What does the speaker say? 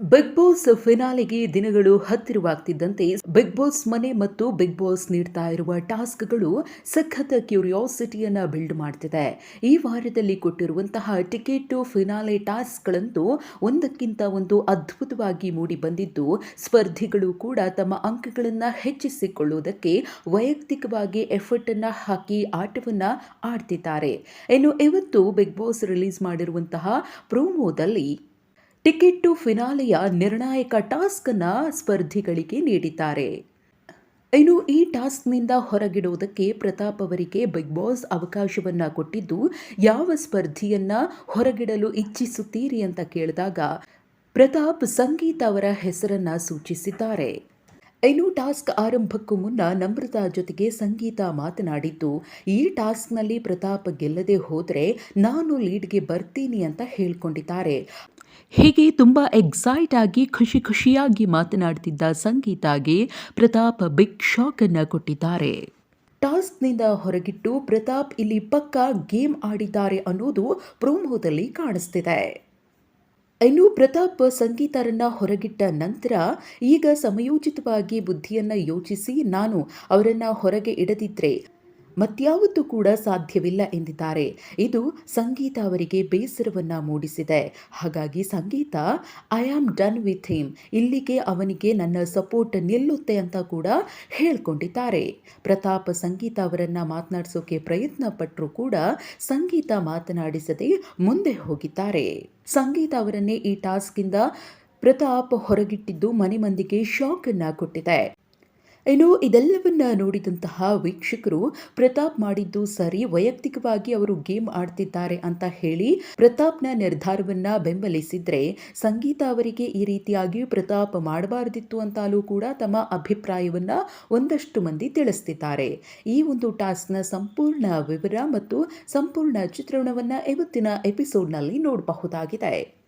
Big boss ಫಿನಾಲೆಗೆ ದಿನಗಳು ಹತ್ತಿರವಾಗ್ತಿದ್ದಂತೆ big boss ಮನೆ ಮತ್ತು ಬಿಗ್ ಬಾಸ್ ನೀಡ್ತಾ ಇರುವ ಟಾಸ್ಕ್ಗಳು ಸಖತ್ ಕ್ಯೂರಿಯಾಸಿಟಿಯನ್ನ ಬಿಲ್ಡ್ ಮಾಡ್ತಿದೆ. ಈ ವಾರದಲ್ಲಿ ಕೊಟ್ಟಿರುವಂತಹ ಟಿಕೆಟ್ ಫಿನಾಲೆ ಟಾಸ್ಕ್ಗಳಂತೂ ಒಂದಕ್ಕಿಂತ ಒಂದು ಅದ್ಭುತವಾಗಿ ಮೂಡಿ ಬಂದಿದ್ದು, ಸ್ಪರ್ಧಿಗಳು ಕೂಡ ತಮ್ಮ ಅಂಕಗಳನ್ನು ಹೆಚ್ಚಿಸಿಕೊಳ್ಳುವುದಕ್ಕೆ ವೈಯಕ್ತಿಕವಾಗಿ ಎಫರ್ಟ್ ಅನ್ನ ಹಾಕಿ ಆಟವನ್ನ ಆಡ್ತಿದ್ದಾರೆ. ಇನ್ನು ಇವತ್ತು ಬಿಗ್ ಬಾಸ್ ರಿಲೀಸ್ ಮಾಡಿರುವಂತಹ ಪ್ರೋಮೋದಲ್ಲಿ ಟಿಕೆಟ್ ಟು ಫಿನಾಲೆಯ ನಿರ್ಣಾಯಕ ಟಾಸ್ಕ್ ಅನ್ನ ಸ್ಪರ್ಧಿಗಳಿಗೆ ನೀಡಿದ್ದಾರೆ. ಇನ್ನು ಈ ಟಾಸ್ಕ್ನಿಂದ ಹೊರಗಿಡುವುದಕ್ಕೆ ಪ್ರತಾಪ್ ಅವರಿಗೆ ಬಿಗ್ ಬಾಸ್ ಅವಕಾಶವನ್ನು ಕೊಟ್ಟಿದ್ದು, ಯಾವ ಸ್ಪರ್ಧಿಯನ್ನ ಹೊರಗಿಡಲು ಇಚ್ಛಿಸುತ್ತೀರಿ ಅಂತ ಕೇಳಿದಾಗ ಪ್ರತಾಪ್ ಸಂಗೀತ ಅವರ ಹೆಸರನ್ನ ಸೂಚಿಸಿದ್ದಾರೆ. ಇನ್ನು ಟಾಸ್ಕ್ ಆರಂಭಕ್ಕೂ ಮುನ್ನ ನಮ್ರತಾ ಜೊತೆಗೆ ಸಂಗೀತ ಮಾತನಾಡಿದ್ದು, ಈ ಟಾಸ್ಕ್ನಲ್ಲಿ ಪ್ರತಾಪ್ ಗೆಲ್ಲದೆ ಹೋದರೆ ನಾನು ಲೀಡ್ಗೆ ಬರ್ತೀನಿ ಅಂತ ಹೇಳ್ಕೊಂಡಿದ್ದಾರೆ. ಹೀಗೆ ತುಂಬ ಎಕ್ಸೈಟ್ ಆಗಿ, ಖುಷಿ ಖುಷಿಯಾಗಿ ಮಾತನಾಡ್ತಿದ್ದ ಸಂಗೀತಾಗೆ ಪ್ರತಾಪ್ ಬಿಗ್ ಶಾಕ್ ಅನ್ನ ಕೊಟ್ಟಿದ್ದಾರೆ. ಟಾಸ್ಕ್ನಿಂದ ಹೊರಗಿಟ್ಟು ಪ್ರತಾಪ್ ಇಲ್ಲಿ ಪಕ್ಕ ಗೇಮ್ ಆಡಿದ್ದಾರೆ ಅನ್ನೋದು ಪ್ರೋಮೋದಲ್ಲಿ ಕಾಣಿಸ್ತಿದೆ. ಇನ್ನು ಪ್ರತಾಪ್ ಸಂಗೀತರನ್ನ ಹೊರಗಿಟ್ಟ ನಂತರ ಈಗ ಸಮಯೋಚಿತವಾಗಿ ಬುದ್ಧಿಯನ್ನ ಯೋಚಿಸಿ ನಾನು ಅವರನ್ನ ಹೊರಗೆ ಇಡದಿದ್ರೆ ಮತ್ಯಾವತ್ತೂ ಕೂಡ ಸಾಧ್ಯವಿಲ್ಲ ಎಂದಿದ್ದಾರೆ. ಇದು ಸಂಗೀತ ಅವರಿಗೆ ಬೇಸರವನ್ನ ಮೂಡಿಸಿದೆ. ಹಾಗಾಗಿ Sangeetha I am done with him ಇಲ್ಲಿಗೆ ಅವನಿಗೆ ನನ್ನ ಸಪೋರ್ಟ್ ನಿಲ್ಲುತ್ತೆ ಅಂತ ಕೂಡ ಹೇಳ್ಕೊಂಡಿದ್ದಾರೆ. ಪ್ರತಾಪ್ ಸಂಗೀತ ಅವರನ್ನ ಮಾತನಾಡಿಸೋಕೆ ಪ್ರಯತ್ನ ಪಟ್ಟರೂ ಕೂಡ ಸಂಗೀತ ಮಾತನಾಡಿಸದೆ ಮುಂದೆ ಹೋಗಿದ್ದಾರೆ. ಸಂಗೀತ ಅವರನ್ನೇ ಈ ಟಾಸ್ಕಿಂದ ಪ್ರತಾಪ್ ಹೊರಗಿಟ್ಟಿದ್ದು ಮನೆ ಮಂದಿಗೆ ಶಾಕ್ ಅನ್ನ ಕೊಟ್ಟಿದೆ. ಇನ್ನು ಇದೆಲ್ಲವನ್ನ ನೋಡಿದಂತಹ ವೀಕ್ಷಕರು, ಪ್ರತಾಪ್ ಮಾಡಿದ್ದು ಸರಿ, ವೈಯಕ್ತಿಕವಾಗಿ ಅವರು ಗೇಮ್ ಆಡ್ತಿದ್ದಾರೆ ಅಂತ ಹೇಳಿ ಪ್ರತಾಪ್ನ ನಿರ್ಧಾರವನ್ನ ಬೆಂಬಲಿಸಿದ್ರೆ ಸಂಗೀತ ಅವರಿಗೆ ಈ ರೀತಿಯಾಗಿ ಪ್ರತಾಪ್ ಮಾಡಬಾರದಿತ್ತು ಅಂತಲೂ ಕೂಡ ತಮ್ಮ ಅಭಿಪ್ರಾಯವನ್ನ ಒಂದಷ್ಟು ಮಂದಿ ತಿಳಿಸ್ತಿದ್ದಾರೆ. ಈ ಒಂದು ಟಾಸ್ಕ್ನ ಸಂಪೂರ್ಣ ವಿವರ ಮತ್ತು ಸಂಪೂರ್ಣ ಚಿತ್ರಣವನ್ನ ಇವತ್ತಿನ ಎಪಿಸೋಡ್ನಲ್ಲಿ ನೋಡಬಹುದಾಗಿದೆ.